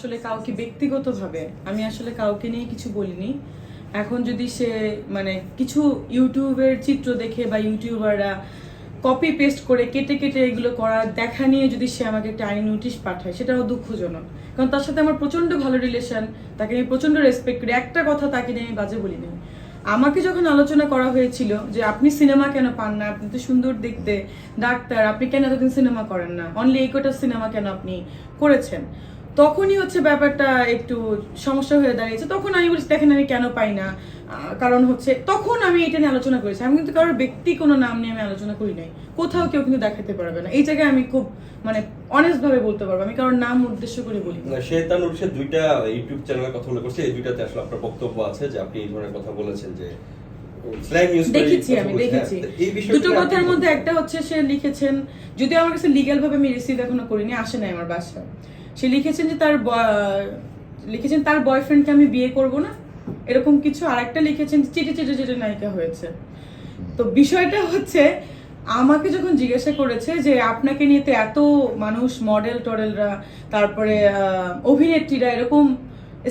আসলে কাউকে ব্যক্তিগতভাবে, আমি আসলে কাউকে নিয়ে কিছু বলিনি। এখন যদি সে মানে কিছু ইউটিউবের চিত্র দেখে বা ইউটিউবাররা কপি পেস্ট করে কেটে কেটে এগুলো করা, দেখা নিয়ে যদি সে আমাকে একটা আইনি নোটিশ পাঠায়, সেটাও দুঃখজনক। কারণ তার সাথে আমার প্রচণ্ড ভালো রিলেশন তাকে আমি প্রচণ্ড রেসপেক্ট করি। একটা কথা তাকে নিয়ে আমি বাজে বলিনি। আমাকে যখন আলোচনা করা হয়েছিল যে, আপনি সিনেমা কেন পান না? আপনি তো সুন্দর দেখতে, ডাক্তার, আপনি কেন এতদিন সিনেমা করেন না? অনলি এই কটা সিনেমা কেন আপনি করেছেন? তখনই হচ্ছে ব্যাপারটা একটু সমস্যা হয়ে দাঁড়িয়েছে। তখন আমি বলছি দেখেন আমি কেন পাই না? কারণ হচ্ছে তখন আমি এটা নিয়ে আলোচনা করেছি। আমি কিন্তু কারোর ব্যক্তি কোনো নাম নিয়ে আমি আলোচনা করি নাই। কোথাও কেউ কিন্তু দেখাতে পারবে না। এই জায়গায় আমি খুব মানে অনেস্ট ভাবে বলতে পারব। আমি কারোর নাম উদ্দেশ্য করে বলি সে তার নোটিশে দুইটা ইউটিউব চ্যানেলের কথা উল্লেখ করছে। এই দুইটাতে আসলে আপনার বক্তব্য আছে যে আপনি এই ধরনের কথা বলেছেন যে দেখেছি আমি দেখেছি। হ্যাঁ, বিষয়টা দুটো কথার মধ্যে একটা হচ্ছে সে লিখেছেন যদি আমার কাছে লিগ্যাল ভাবে আমি রিসিভ এখনও করিনি আসে নাই আমার বাসায়। সে লিখেছেন যে তার লিখেছেন তার বয়ফ্রেন্ডকে আমি বিয়ে করব না। এরকম কিছু আর একটা লিখেছেন চিটে চিটে চিটে নায়িকা হয়েছে। তো বিষয়টা হচ্ছে, আমাকে যখন জিজ্ঞাসা করেছে যে আপনাকে নিয়ে তো এত মানুষ মডেল টডেলরা, তারপরে অভিনেত্রীরা এরকম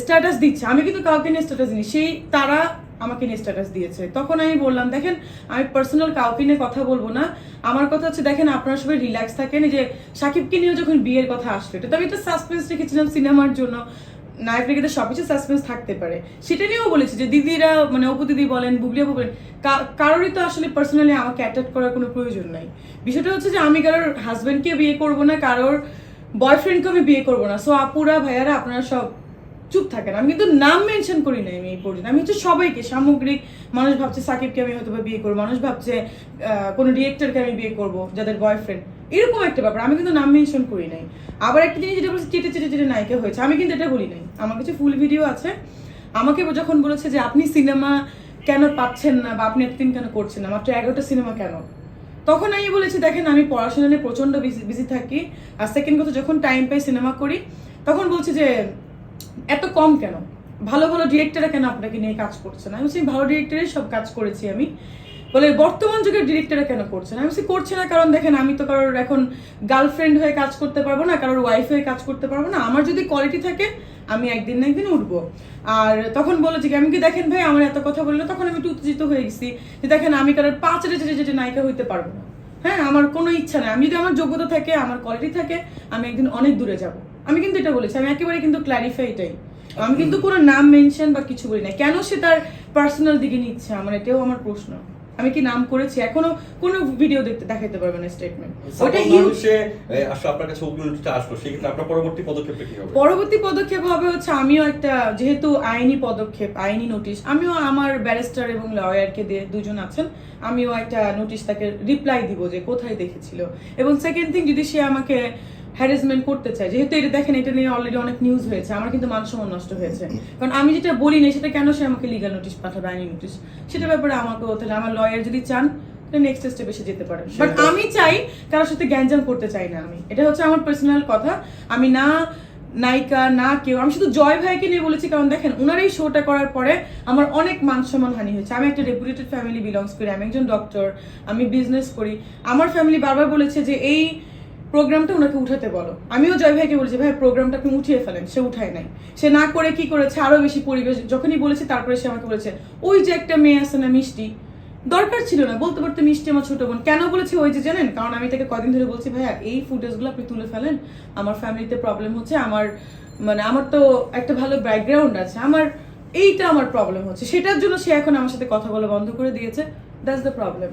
স্ট্যাটাস দিচ্ছে, আমি কিন্তু কাউকে নিয়ে স্ট্যাটাস দিই সেই তারা আমাকে নিয়ে স্ট্যাটাস দিয়েছে। তখন আমি বললাম, দেখেন, আমি পার্সোনাল কাউকে নিয়ে কথা বলব না। আমার কথা হচ্ছে, দেখেন, আপনারা সবাই রিল্যাক্স থাকেন। যে সাকিবকে নিয়েও যখন বিয়ের কথা এটা তো আমি একটা সাসপেন্স রেখেছিলাম সিনেমার জন্য। নায়ক রেখে সবকিছু সাসপেন্স থাকতে পারে। সেটা নিয়েও বলেছি যে দিদিরা মানে অপু দিদি বলেন, বুবলি আপু বলেন কারোরই তো আসলে পার্সোনালি আমাকে অ্যাটাক করার কোনো প্রয়োজন নাই। বিষয়টা হচ্ছে যে আমি কারোর হাজবেন্ডকে বিয়ে করব না, কারোর বয়ফ্রেন্ডকে আমি বিয়ে করব না। সো আপুরা, ভাইয়ারা, আপনারা সব চুপ থাকেন। আমি কিন্তু নাম মেনশন করি নাই আমি এই পর্যন্ত। আমি হচ্ছে সবাইকে সামগ্রিক, মানুষ ভাবছে সাকিবকে আমি হয়তো বিয়ে করব, মানুষ ভাবছে কোনো ডিরেক্টরকে আমি বিয়ে করব, যাদের বয়ফ্রেন্ড এরকম একটা ব্যাপার। আমি কিন্তু নাম মেনশন করি নাই। আবার একটা জিনিস যেটা বলছে, চেটে চেটে চেটে নায়িকা হয়েছে। আমি কিন্তু এটা বলি নাই। আমার কাছে ফুল ভিডিও আছে। আমাকে যখন বলেছে যে আপনি সিনেমা কেন পাচ্ছেন না বা আপনি এতদিন কেন করছেন না, মাত্র এগারোটা সিনেমা কেন? তখন আমি বলেছি, দেখেন, আমি পড়াশোনা নিয়ে প্রচণ্ড বিজি থাকি। আর সেকেন্ড কথা, যখন টাইম পাই সিনেমা করি, তখন বলছি যে এত কম কেন? ভালো ভালো ডিরেক্টররা কেন আপনাকে নিয়ে কাজ করছে না? আমি বলছি, ভালো ডিরেক্টরের সব কাজ করেছি আমি। বলে, বর্তমান যুগের ডিরেক্টররা কেন করছে না? আমি বলছি, করছে না কারণ দেখেন, আমি তো কারোর এখন গার্লফ্রেন্ড হয়ে কাজ করতে পারব না, কারোর ওয়াইফ হয়ে কাজ করতে পারব না। আমার যদি কোয়ালিটি থাকে, আমি একদিন না একদিন উঠবো। আর তখন বলেছে কি, আমি কি দেখেন ভাই, আমার এত কথা বলল তখন আমি একটু উত্তেজিত হয়ে গেছি যে দেখেন, আমি কারোর পাঁচ যেটে যেটে নায়িকা হইতে পারব না। হ্যাঁ আমার কোনো ইচ্ছা নেই। আমি যদি আমার যোগ্যতা থাকে, আমার কোয়ালিটি থাকে, আমি একদিন অনেক দূরে যাব। আমি কিন্তু এটা বলেছি আমি একেবারে কিন্তু ক্ল্যারিফাই এটাই। আমি কিন্তু কোনো নাম মেনশন বা কিছু বলি না কেন সে তার পার্সোনাল দিকে নিচ্ছে? আমার এটাও আমার প্রশ্ন। আমি কি নাম করেছি? এখনও কোনো ভিডিও দেখতে দেখাতে পারবে না স্টেটমেন্ট ওটা সে আসলে আপনার কাছে অগ্নিটা আসলো সেক্ষেত্রে আপনার পরবর্তী পদক্ষেপটা কি হবে? পরবর্তী পদক্ষেপ হবে হচ্ছে আমিও একটা যেহেতু আইনি পদক্ষেপ আইনি নোটিশ আমিও আমার ব্যারিস্টার এবং লয়ারকে দিয়ে দুজন আছেন আমিও একটা নোটিশ তাকে রিপ্লাই দিব যে কোথায় দেখেছিল। এবং সেকেন্ড থিং যদি সে আমাকে হ্যারাসমেন্ট করতে চায়। যেহেতু এটা দেখেন এটা নিয়ে অলরেডি অনেক নিউজ হয়েছে। আমার কিন্তু মান সম্মান নষ্ট হয়েছে। কারণ আমি যেটা বলি না সেটা কেন সে আমাকে লিগাল নোটিশ পাঠাবে আইনি নোটিশ সেটার ব্যাপারে আমাকে তাহলে আমার লয়ার যদি চান নেক্সট স্টেপে এসে যেতে পারেন বাট আমি চাই কারোর সাথে গ্যাঞ্জাম করতে চাই না আমি। এটা হচ্ছে আমার পার্সোনাল কথা। আমি না নায়িকা না কেউ আমি শুধু জয় ভাইকে নিয়ে বলেছি কারণ দেখেন ওনার এই শোটা করার পরে আমার অনেক মান সম্মান হানি হয়েছে। আমি একটা রেপুটেড ফ্যামিলি বিলংস করি আমি একজন ডক্টর আমি বিজনেস করি। আমার ফ্যামিলি বারবার বলেছে যে এই প্রোগ্রামটা ওনাকে উঠাতে বলো। আমিও জয় ভাইকে বলেছি, ভাই, প্রোগ্রামটা আপনি উঠিয়ে ফেলেন, সে উঠায় নাই। সে না করে কি করেছে, আরও বেশি পরিবেশ যখনই বলেছে, তারপরে সে আমাকে বলেছে, ওই যে একটা মেয়ে আছে না মিষ্টি, দরকার ছিল না, বলতে পারতে মিষ্টি আমার ছোট বোন। কেন বলেছি ওই যে জানেন? কারণ আমি তাকে কদিন ধরে বলছি, ভাইয়া, এই ফুটেজগুলো আপনি তুলে ফেলেন, আমার ফ্যামিলিতে প্রবলেম হচ্ছে, আমার মানে আমার তো একটা ভালো ব্যাকগ্রাউন্ড আছে, আমার, এইটা আমার প্রবলেম হচ্ছে। সেটার জন্য সে এখন আমার সাথে কথা বলা বন্ধ করে দিয়েছে। That's the problem